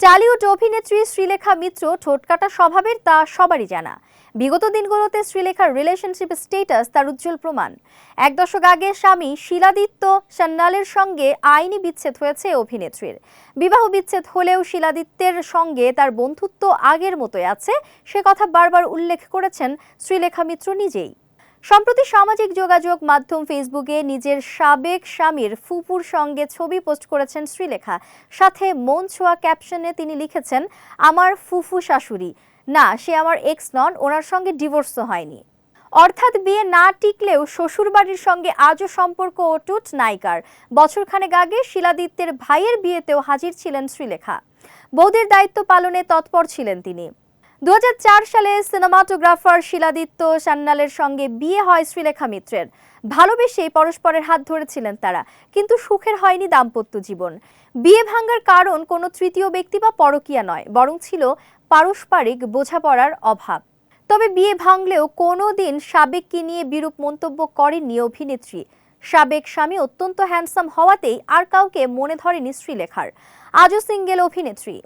Tollywood অভিনেত্রী শ্রীলেখা মিত্র ঠোঁটকাটা স্বভাবের তা সবারই জানা। বিগত দিনগুলোতে শ্রীলেখার রিলেশনশিপ স্টেটাস তার উজ্জ্বল প্রমাণ। এক দশক আগে স্বামী শিলাদিত্য সান্যালের সঙ্গে আইনি বিচ্ছেদ হয়েছে অভিনেত্রীর। বিবাহ বিচ্ছেদ হলেও শিলাদিত্যের সঙ্গে তার বন্ধুত্ব আগের মতোই আছে, সে কথা বারবার উল্লেখ করেছেন শ্রীলেখা মিত্র নিজেই। সম্প্রতি সামাজিক যোগাযোগ মাধ্যম ফেসবুকে নিজের সাবেক স্বামীর ফুপুর সঙ্গে ছবি পোস্ট করেছেন শ্রীলেখা। সাথে মন ছোঁয়া ক্যাপশনে তিনি লিখেছেন, আমার ফুফু শাশুড়ি। না, সে আমার এক্স নন, ওনার সঙ্গে ডিভোর্সও হয়নি। অর্থাৎ বিয়ে না টিকলেও শ্বশুরবাড়ির সঙ্গে আজও সম্পর্ক অটুট নায়িকার। বছরখানেক আগে শিলাদিত্যের ভাইয়ের বিয়েতেও হাজির ছিলেন শ্রীলেখা। বৌদির দায়িত্ব পালনে তৎপর ছিলেন তিনি। দু হাজার চার সালে সিনেমাটোগ্রাফার শিলাদিত্য সান্যালের সঙ্গে বিয়ে হয় শ্রীলেখা মিত্রের। ভালোবেসে পরস্পরের হাত ধরেছিলেন তারা, কিন্তু সুখের হয়নি দাম্পত্য জীবন। বিয়ে ভাঙার কারণ কোনো তৃতীয় ব্যক্তি বা পরকীয়া নয়, বরং ছিল পারস্পরিক বোঝাপড়ার অভাব। তবে বিয়ে ভাঙলেও কোনো দিন সাবেককে নিয়ে বিরূপ মন্তব্য করেননি অভিনেত্রী। সাবেক স্বামী অত্যন্ত হ্যান্ডসাম হওয়াতেই আর কাউকে মনে ধরেনি শ্রীলেখার। আজও সিঙ্গেল অভিনেত্রী।